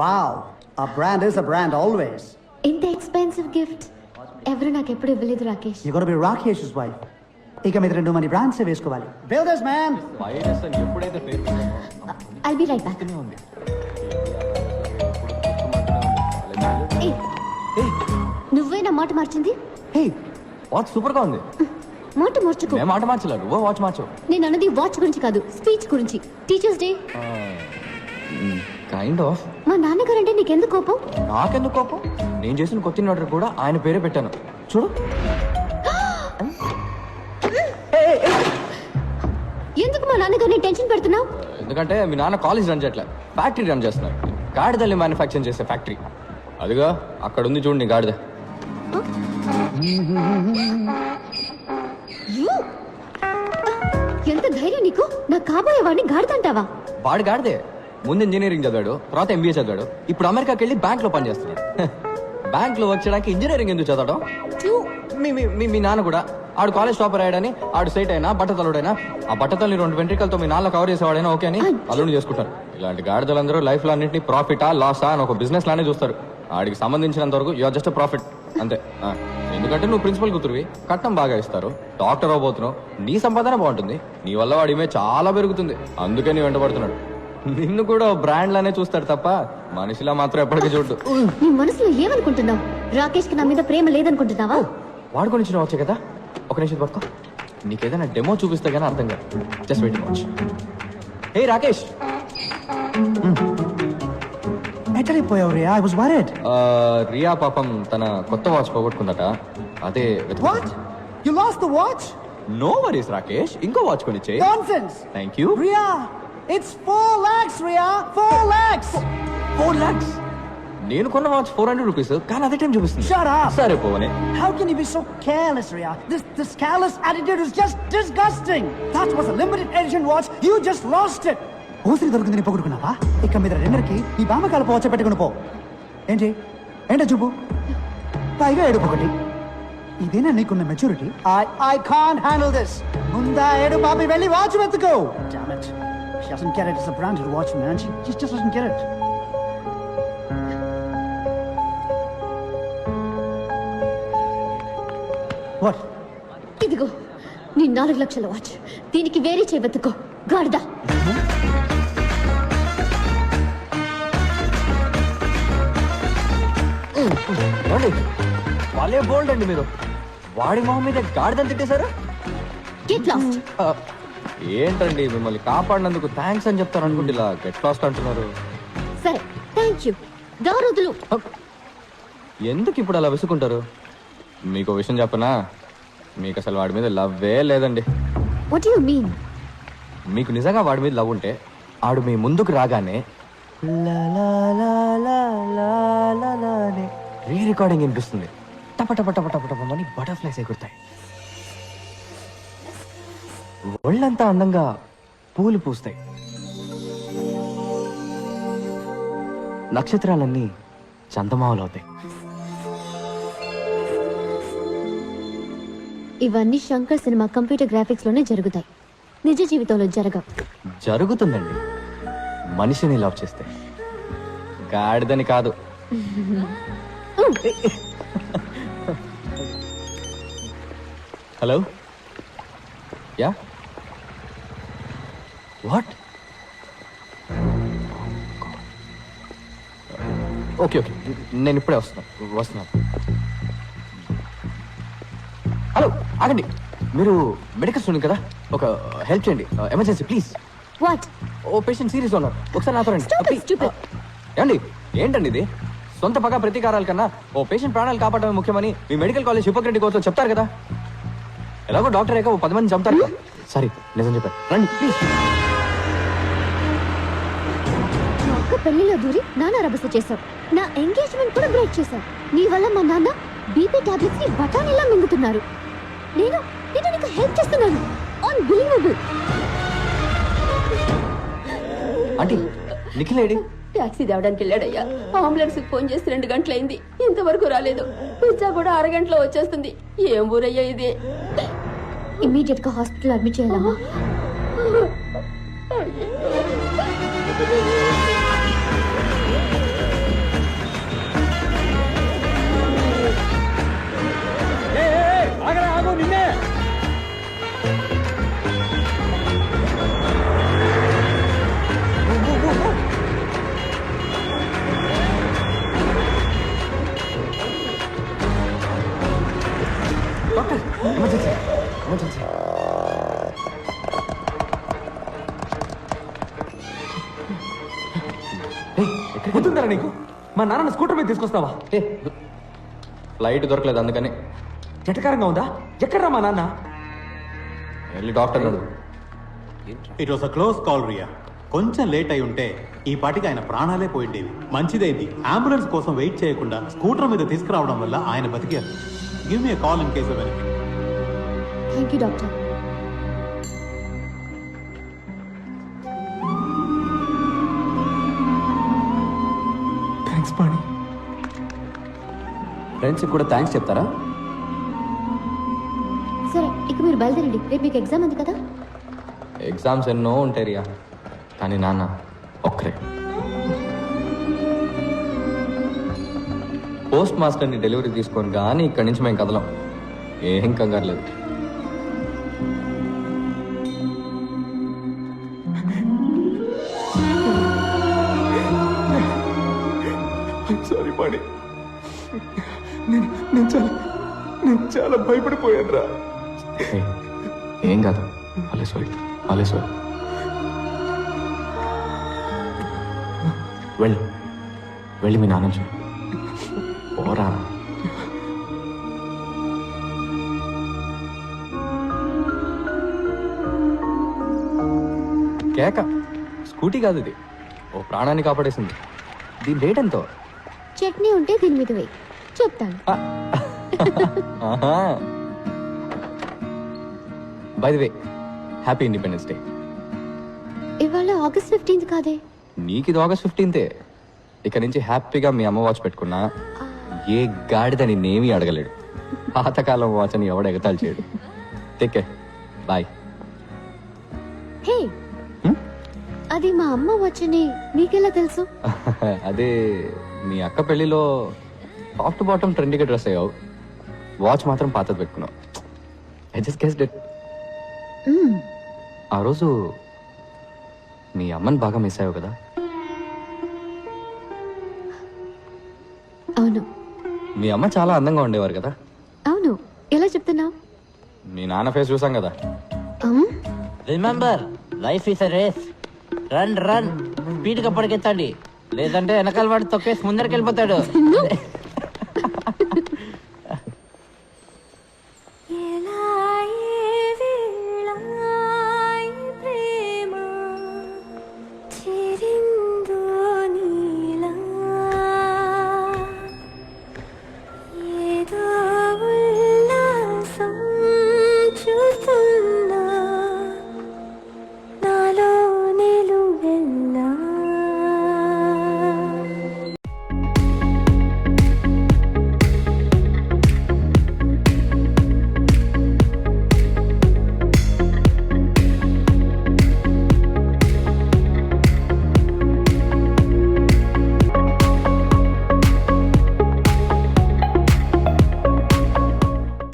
Wow, a brand is a brand always. ఇంత expensive gift ఎవరు నాకు ఎప్పుడు ఇవ్వలేదు Rakesh. You gotta be Rakesh's wife. ఇక మీద రెండు మంది బ్రాండ్స్ వేసుకోవాలి. బిల్డర్స్ మ్యాన్ వైరస్ అని ఎప్పుడైతే ఐ బి రైట్ బ్యాక్ ఉంది. నువ్వే నా మాట మార్చింది? హే వాచ్ సూపర్గా ఉంది. మాట మార్చుకో. మేము మాట మార్చలే? నువ్వు వాచ్ మార్చు. నేను అన్నది వాచ్ గురించి కాదు స్పీచ్ గురించి. టీచర్స్ డే కైండ్ ఆఫ్ మా నాన్నగారు అంటే నీకెందుకు కోపం? నాకెందుకు కోపం? నేను చేసిన కొత్త ఆర్డర్ కూడా ఆయన పేరే పెట్టాను. చూడు. ఎందుకు మా నాన్నగారిని టెన్షన్ పెడుతున్నావు? ఎందుకంటే మీ నాన్న కాలేజ్ రన్ చేయట్లే. ఫ్యాక్టరీ రన్ చేస్తున్నారు గాడిదల్ని మ్యానుఫ్యాక్చర్ చేసే ఫ్యాక్టరీ అదిగా అక్కడ ఉంది చూడండి గాడిద. ఎంత ధైర్యం నీకు? నా కాబోయే వాడిని గాడుతంటావా వాడు గాడిదే. ముందు ఇంజనీరింగ్ చదివాడు తర్వాత ఎంబీఏ చదివాడు. ఇప్పుడు అమెరికాకి వెళ్ళి బ్యాంక్లో పనిచేస్తున్నాడు. బ్యాంక్లో వచ్చడానికి ఇంజనీరింగ్ ఎందుకు చదవడం? మీ మీ- మీ నాన్న కూడా. ఆడు కాలేజ్ టాపర్ అయ్యాడని ఆడు సైట్ అయినా బట్టతలుడైనా ఆ బట్టతల్ని రెండు వెంట్రికలతో మీ నాన్న కవర్ చేసేవాడైనా ఓకే అని అల్లుని చేసుకుంటారు ఇలాంటి గాడిదలందరూ లైఫ్లో అన్నింటినీ ప్రాఫిటా లాసా అని ఒక బిజినెస్ లానే చూస్తారు. ఆడికి సంబంధించినంత వరకు యువర్ జస్ట్ ప్రాఫిట్ అంతే. ఎందుకంటే నువ్వు ప్రిన్సిపల్ కూతురువి. కట్నం బాగా ఇస్తారు. డాక్టర్ అవబోతున్నావు నీ సంపాదన బాగుంటుంది. నీ వల్ల వాడి ఇమేజ్ చాలా పెరుగుతుంది. అందుకే నీ వెంటబడుతున్నాడు నిన్ను కూడా బ్రాండ్ లానే చూస్తాడు తప్ప మనిషిలా మాత్రం ఎప్పటికీ చూడు నీ మనసులో ఏమనుకుంటున్నావు? రాకేష్కి నా మీద ప్రేమ లేదనుకుంటున్నావా? వాడు గురించి వచ్చే కదా? ఒక నిమిషం పట్టుకో. నీకేదైనా డెమో చూపిస్తే గానీ అర్థం కాదు. Just wait watch hey Rakesh! ఎక్కడికి Riya? I was worried Riya పాపం తన కొత్త వాచ్ పోగొట్టుకుందట. అదే what you lost the watch no worries Rakesh. ఇంకో watch కొనిచ్చే nonsense thank you Riya! It's 4 lakhs Riya 4 lakhs. Four lakhs నేను కొన్న వాచ్ ఫోర్ హండ్రెడ్ రూపీస్ కానీ అదే టైం చూపిస్తుంది. Shut up. సరే పోవనే. How can you be so careless, Ria? This this careless attitude is just disgusting. That was a limited edition watch. You just lost it. ఊసిరి దొరికిందని పొగుడుకున్నావా? ఇక మీద రెండరికి నీ బామకాల పోవచ్చ పెట్టుకుని పో. ఏంటి? ఏంటో చూపు? పైగా ఏడుపు ఒకటి. ఇదేనా నీకున్న maturity I I can handle this ముందా ఏడు బాబి వెళ్ళి వాచ్ వెతుకో. Damn it. She doesn't get it. It's a branded watch, man. She, she just doesn't get it. What? ఇదిగో నీ నాలుగు లక్షల వాచ్ దీనికి వేరే చేయబెత్తుకో గాడిదా? వాళ్ళే బోల్డ్ అండి మీరు వాడి మొహం మీద గాడిదని తిట్టేశారు గెట్ లాస్ట్ ఏంటండి మిమ్మల్ని కాపాడినందుకు థ్యాంక్స్ అని చెప్తారు అనుకుంటే ఇలా గెట్ లాస్ట్ అంటున్నారు సరే థ్యాంక్ యూ దారుదులు ఎందుకు ఇప్పుడు అలా విసుకుంటారు మీకు విషయం చెప్పనా మీకు అసలు వాడి మీద లవ్వే లేదండి వాట్ యు మీన్ మీకు నిజంగా వాడి మీద లవ్ ఉంటే ఆడు మీ ముందుకు రాగానే రీ రికార్డింగ్ వినిపిస్తుంది టప టప టప టప టపమని బటర్ఫ్లైస్ ఎగురుతాయి ఒళ్ళంతా అందంగా పూలు పూస్తాయి. నక్షత్రాలన్నీ చందమామలు అవుతాయి ఇవన్నీ శంకర్ సినిమా కంప్యూటర్ గ్రాఫిక్స్లోనే జరుగుతాయి. నిజ జీవితంలో జరగవు. జరుగుతుందండి. మనిషిని లవ్ చేస్తే. గాడిదని కాదు. Hello? Yeah? What okay okay నేను ఇప్పుడే వస్తున్నాను వస్తున్నాను హలో ఆగండి. మీరు మెడికల్ స్టూడెంట్ కదా? ఒక హెల్ప్ చేయండి. Emergency please what oh patient serious ఉన్నారు. ఒకసారి నాతో రండి. Please. stupid. ఏమండి? ఏంటండి ఇది? సొంత పగ ప్రతీకారాల కన్నా ఓ పేషెంట్ ప్రాణాలు కాపాడమే ముఖ్యమని మీ మెడికల్ కాలేజ్ హిపోక్రటిక్ కోర్సులో చెప్తారు కదా? ఎలాగో డాక్టర్ అయ్యాక ఓ పది మంది చంపుతారు సారీ నిజం చెప్పారు రండి ప్లీజ్ పెళ్ళిలో దూరి నాన్న రభస చేశావు. నా ఎంగేజ్మెంట్ కూడా బ్రేక్ చేశావు. నీ వల్ల మా నాన్న బీపీ టాబ్లెట్స్ని బఠానీలా మింగుతున్నారు. నేను నేను నీకు హెల్ప్ చేస్తున్నాను. అన్బిలీవబుల్ ఆంటీ నిఖిల్ ఏడి? టాక్సీ తేవడానికి వెళ్ళాడయ్యా. అంబులెన్స్ ఫోన్ చేసి రెండు గంటలైంది. ఇంతవరకు రాలేదు. పిజ్జా కూడా అరగంటలో వచ్చేస్తుంది. ఏం ఊరయ్యా ఇది? ఇమీడియట్గా హాస్పిటల్ అడ్మిట్ చేయాలమ్మా. నీకు? మా నాన్న స్కూటర్ మీద తీసుకొస్తావా? ఏ ఫ్లైట్ దొరకలేదు అందుకని. జటకారంగా ఉందా? ఎక్కడ్రా మా నాన్న? వెళ్ళి doctor it was a close call Riya కొంచెం లేట్ అయి ఉంటే ఈ పాటికి ఆయన ప్రాణాలే పోయిండేవి. మంచిదైంది. అంబులెన్స్ కోసం వెయిట్ చేయకుండా స్కూటర్ మీద తీసుకురావడం వల్ల ఆయన బతికారు. Give me call in case thank you doctor friends కూడా థ్యాంక్స్ చెప్తారా? సరే ఇక మీరు బయలుదేరండి. రేపు మీకు ఎగ్జామ్ ఉంది కదా? ఎగ్జామ్స్ ఎన్నో ఉంటాయి రియా. కానీ నాన్న ఒక్కరే. పోస్ట్ మాస్టర్ని డెలివరీ తీసుకొని కానీ ఇక్కడి నుంచి మేము కదలం. ఏం కంగారు లేదు. సారీ నేను నేను చాలా నేను చాలా భయపడిపోయాను రా ఏం కాదు. అలేశ్వరి అలేశ్వరి వెళ్ళు వెళ్ళి. మీ నాన్న చూడు. పోరా. కేక స్కూటీ కాదు ఇది. ఓ ప్రాణాన్ని కాపాడేసింది. దీని రేట్ ఎంతో? చట్నీ ఉంటే దీని మీద వేయి చెప్తాను. By the way happy independence day ఇవాళ ఆగస్ట్ ఫిఫ్టీన్త్ కాదే? నీకు ఇది ఆగస్ట్ ఫిఫ్టీన్తే ఇక నుంచి హ్యాపీగా మీ అమ్మ వాచ్ పెట్టుకున్నా ఏ గాడిద నిన్నేమీ అడగలేడు. పాతకాలం వాచ్ అని ఎవడ ఎగతాలు చేయడు. టేకే బాయ్ హే! అది మా అమ్మ వచ్చని నీకెలా తెలుసు? అదే మీ అక్క పెళ్ళిలో టాప్ టు బాటమ్ ట్రెండీగా డ్రెస్ అయ్యావు. వాచ్ మాత్రం పాతది పెట్టుకున్నావు. I just guess that hmm. ఆ రోజు మీ అమ్మని బాగా మిస్ అయ్యావు కదా? అవును. మీ అమ్మ చాలా అందంగా ఉండేవారు కదా? అవును. ఎలా చెప్తున్నావు? మీ నాన్న ఫేస్ చూసాం కదా? Remember life is a race run run స్పీడ్గా పరిగెత్తండి లేదంటే వెనకాల వాడు తొక్కేసి ముందరికి వెళ్ళిపోతాడు